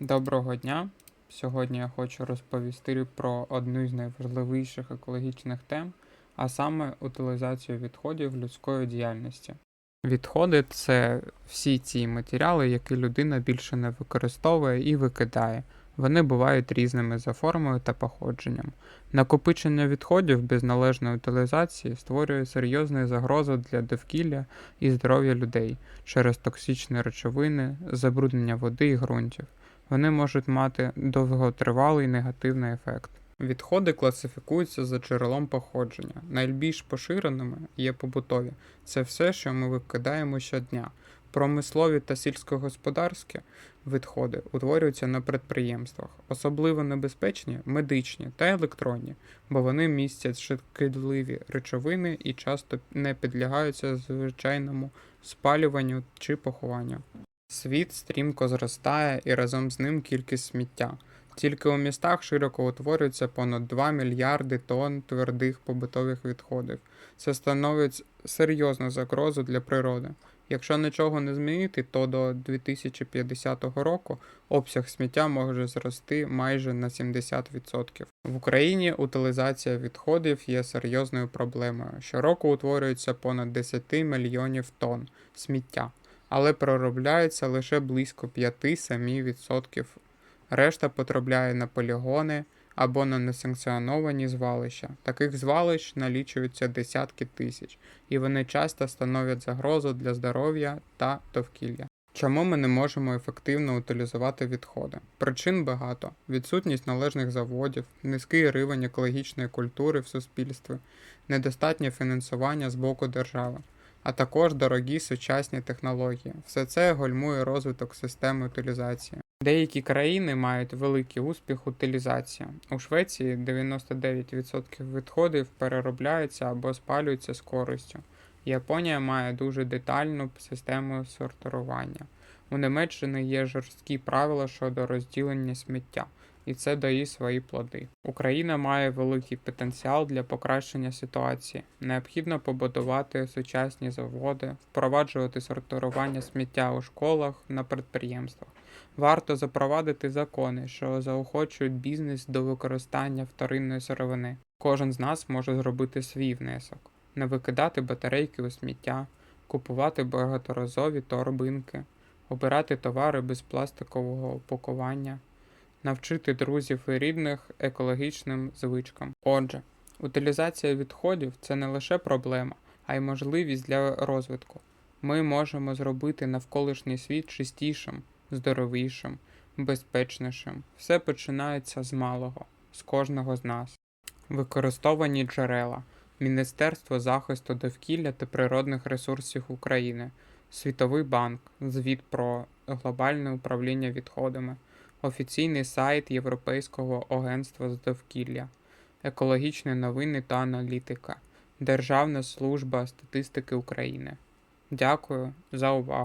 Доброго дня! Сьогодні я хочу розповісти про одну з найважливіших екологічних тем, а саме утилізацію відходів людської діяльності. Відходи це всі ці матеріали, які людина більше не використовує і викидає. Вони бувають різними за формою та походженням. Накопичення відходів без належної утилізації створює серйозну загрозу для довкілля і здоров'я людей через токсичні речовини, забруднення води і ґрунтів вони можуть мати довготривалий негативний ефект. Відходи класифікуються за джерелом походження. Найбільш поширеними є побутові. Це все, що ми викидаємо щодня. Промислові та сільськогосподарські відходи утворюються на підприємствах. Особливо небезпечні медичні та електронні, бо вони містять шкідливі речовини і часто не підлягаються звичайному спалюванню чи похованню. Світ стрімко зростає і разом з ним кількість сміття. Тільки у містах широко утворюється понад 2 мільярди тонн твердих побутових відходів. Це становить серйозну загрозу для природи. Якщо нічого не змінити, то до 2050 року обсяг сміття може зрости майже на 70%. В Україні утилізація відходів є серйозною проблемою. Щороку утворюється понад 10 мільйонів тонн сміття але проробляється лише близько 5-7%. Решта потрапляє на полігони або на несанкціоновані звалища. Таких звалищ налічуються десятки тисяч, і вони часто становлять загрозу для здоров'я та довкілля. Чому ми не можемо ефективно утилізувати відходи? Причин багато: відсутність належних заводів, низький рівень екологічної культури в суспільстві, недостатнє фінансування з боку держави а також дорогі сучасні технології. Все це гальмує розвиток системи утилізації. Деякі країни мають великий успіх утилізації. У Швеції 99% відходів переробляються або спалюються з користю. Японія має дуже детальну систему сортування. У Німеччині є жорсткі правила щодо розділення сміття і це дає свої плоди. Україна має великий потенціал для покращення ситуації. Необхідно побудувати сучасні заводи, впроваджувати сортування сміття у школах на підприємствах. Варто запровадити закони, що заохочують бізнес до використання вторинної сировини. Кожен з нас може зробити свій внесок, не викидати батарейки у сміття, купувати багаторазові торбинки, обирати товари без пластикового упакування навчити друзів і рідних екологічним звичкам. Отже, утилізація відходів це не лише проблема, а й можливість для розвитку. Ми можемо зробити навколишній світ чистішим, здоровішим, безпечнішим. Все починається з малого, з кожного з нас. Використовані джерела. Міністерство захисту довкілля та природних ресурсів України, Світовий банк, звіт про глобальне управління відходами, офіційний сайт Європейського агентства з довкілля, екологічні новини та аналітика, Державна служба статистики України. Дякую за увагу!